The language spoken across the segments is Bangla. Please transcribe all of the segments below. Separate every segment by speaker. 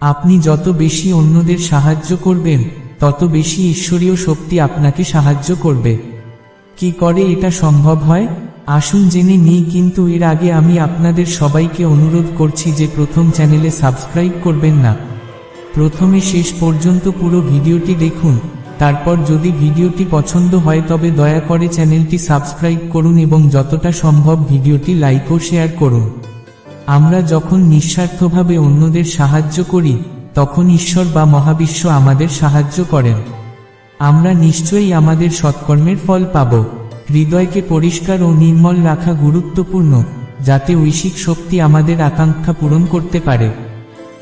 Speaker 1: আপনি যত বেশি অন্যদের সাহায্য করবেন, তত বেশি ঈশ্বরীয় শক্তি আপনাকে সাহায্য করবে। কি করে এটা সম্ভব হয়? আসুন জেনে নিই, কিন্তু এর আগে আমি আপনাদের সবাইকে অনুরোধ করছি যে প্রথম চ্যানেলে সাবস্ক্রাইব করবেন না। প্রথমে শেষ পর্যন্ত পুরো ভিডিওটি দেখুন, তারপর যদি ভিডিওটি পছন্দ হয় তবে দয়া করে চ্যানেলটি সাবস্ক্রাইব করুন এবং যতটা সম্ভব ভিডিওটি লাইক ও শেয়ার করুন। আমরা যখন নিঃস্বার্থভাবে অন্যদের সাহায্য করি, তখন ঈশ্বর বা মহাবিশ্ব আমাদের সাহায্য করেন। আমরা নিশ্চয়ই আমাদের সৎকর্মের ফল পাব। হৃদয়কে পরিষ্কার ও নির্মল রাখা গুরুত্বপূর্ণ, যাতে ঐশিক শক্তি আমাদের আকাঙ্ক্ষা পূরণ করতে পারে।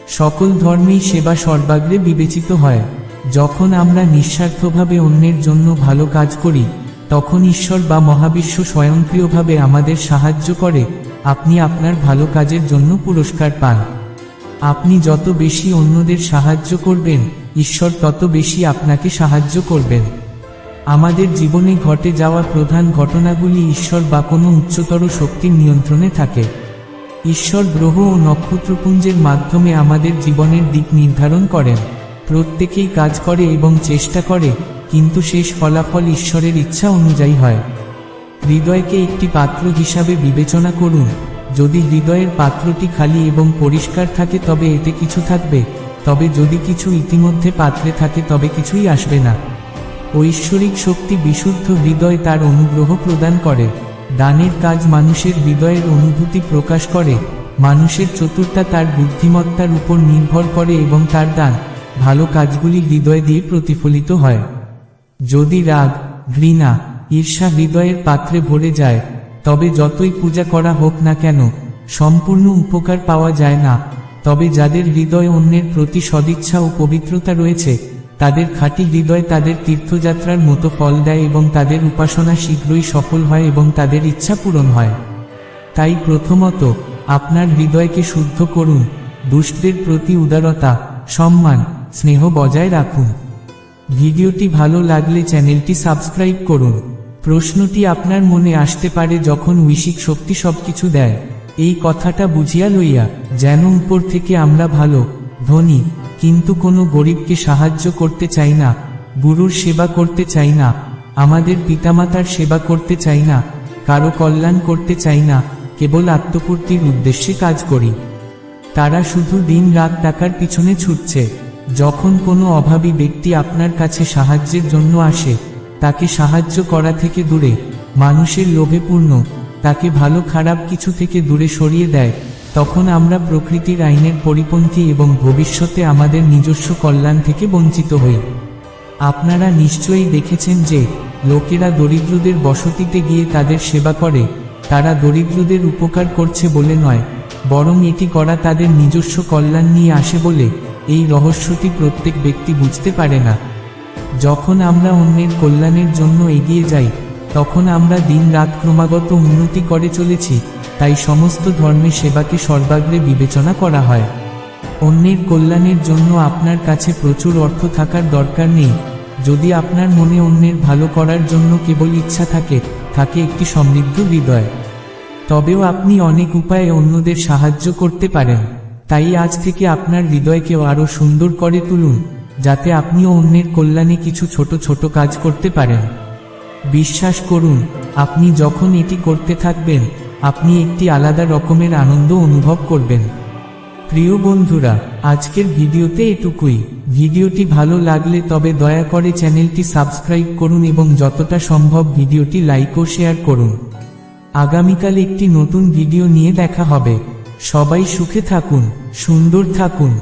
Speaker 1: সকল ধর্মেই সেবা সর্বাগ্রে বিবেচিত হয়। যখন আমরা নিঃস্বার্থভাবে অন্যের জন্য ভালো কাজ করি, তখন ঈশ্বর বা মহাবিশ্ব স্বয়ংক্রিয়ভাবে আমাদের সাহায্য করে। আপনি আপনার ভালো কাজের জন্য পুরস্কার পান। আপনি যত বেশি অন্যদের সাহায্য করবেন, ঈশ্বর তত বেশি আপনাকে সাহায্য করবেন। আমাদের জীবনে ঘটে যাওয়া প্রধান ঘটনাগুলি ঈশ্বর বা কোনো উচ্চতর শক্তির নিয়ন্ত্রণে থাকে। ঈশ্বর গ্রহ ও নক্ষত্রপুঞ্জের মাধ্যমে আমাদের জীবনের দিক নির্ধারণ করেন। প্রত্যেকেই কাজ করে এবং চেষ্টা করে, কিন্তু শেষ ফলাফল ঈশ্বরের ইচ্ছা অনুযায়ী হয়। হৃদয়কে একটি পাত্র হিসাবে বিবেচনা করুন। যদি হৃদয়ের পাত্রটি খালি এবং পরিষ্কার থাকে তবে এতে কিছু থাকবে, তবে যদি কিছু ইতিমধ্যে পাত্রে থাকে তবে কিছুই আসবে না। ঐশ্বরিক শক্তি বিশুদ্ধ হৃদয় তার অনুগ্রহ প্রদান করে। দানের কাজ মানুষের হৃদয়ের অনুভূতি প্রকাশ করে। মানুষের চতুর্থা তার বুদ্ধিমত্তার উপর নির্ভর করে এবং তার দান, ভালো কাজগুলি হৃদয় দিয়ে প্রতিফলিত হয়। যদি রাগ, ঘৃণা ঈর্ষা হৃদয়ের পাত্রে ভরে যায়, তবে যতই পূজা করা হোক না কেন, সম্পূর্ণ উপকার পাওয়া যায় না। তবে যাদের হৃদয় অন্যের প্রতি সদিচ্ছা ও পবিত্রতা রয়েছে, তাদের খাঁটি হৃদয় তাদের তীর্থযাত্রার মতো ফল দেয় এবং তাদের উপাসনা শীঘ্রই সফল হয় এবং তাদের ইচ্ছা পূরণ হয়। তাই প্রথমত, আপনার হৃদয়কে শুদ্ধ করুন, দুষ্টদের প্রতি উদারতা, সম্মান, স্নেহ বজায় রাখুন। ভিডিওটি ভালো লাগলে চ্যানেলটি সাবস্ক্রাইব করুন। প্রশ্নটি আপনার মনে আসতে পারে যখন ঐশিক শক্তি সবকিছু দেয়। এই কথাটা বুঝিয়া লইয়া, যেন উপর থেকে আমরা ভালো, ধনী, কিন্তু কোনো গরিবকে সাহায্য করতে চাই না, গুরুর সেবা করতে চাই না, আমাদের পিতামাতার সেবা করতে চাই না, কারও কল্যাণ করতে চাই না, কেবল আত্মপূর্তির উদ্দেশ্যে কাজ করি। তারা শুধু দিন রাত টাকার পিছনে ছুটছে, যখন কোনো অভাবী ব্যক্তি আপনার কাছে সাহায্যের জন্য আসে তাকে সাহায্য করা থেকে দূরে। মানুষের লোভে পূর্ণ। তাকে ভালো খারাপ কিছু থেকে দূরে সরিয়ে দেয়। তখন আমরা প্রকৃতির আইনের পরিপন্থী এবং ভবিষ্যতে আমাদের নিজস্ব কল্যাণ থেকে বঞ্চিত হই। আপনারা নিশ্চয়ই দেখেছেন যে, লোকেরা দরিদ্রদের বসতিতে গিয়ে তাদের সেবা করে। তারা দরিদ্রদের উপকার করছে বলে নয়, বরং এটি করা তাদের নিজস্ব কল্যাণ নিয়ে আসে বলে। এই রহস্যটি প্রত্যেক ব্যক্তি বুঝতে পারে না। যখন আমরা অন্যের কল্যাণের জন্য এগিয়ে যাই, তখন আমরা দিন রাত ক্রমাগত উন্নতি করে চলেছি, তাই সমস্ত ধর্মের সেবাকে সর্বাগ্রে বিবেচনা করা হয়। অন্যের কল্যাণের জন্য আপনার কাছে প্রচুর অর্থ থাকার দরকার নেই। যদি আপনার মনে অন্যের ভালো করার জন্য কেবল ইচ্ছা থাকে থাকে একটি সমৃদ্ধ হৃদয়। তবেও আপনি অনেক উপায়ে অন্যদের সাহায্য করতে পারেন। তাই আজ থেকে আপনার হৃদয়কেও আরও সুন্দর করে তুলুন। যাতে আপনিও অন্যের কল্যাণে কিছু ছোট ছোট কাজ করতে পারেন। বিশ্বাস করুন, আপনি যখন এটি করতে থাকবেন, আপনি একটি আলাদা রকমের আনন্দ অনুভব করবেন। প্রিয় বন্ধুরা, আজকের ভিডিওতে এটুকুই। ভিডিওটি ভালো লাগলে তবে দয়া করে চ্যানেলটি সাবস্ক্রাইব করুন এবং যতটা সম্ভব ভিডিওটি লাইক ও শেয়ার করুন। আগামীকাল একটি নতুন ভিডিও নিয়ে দেখা হবে। সবাই সুখে থাকুন, সুন্দর থাকুন।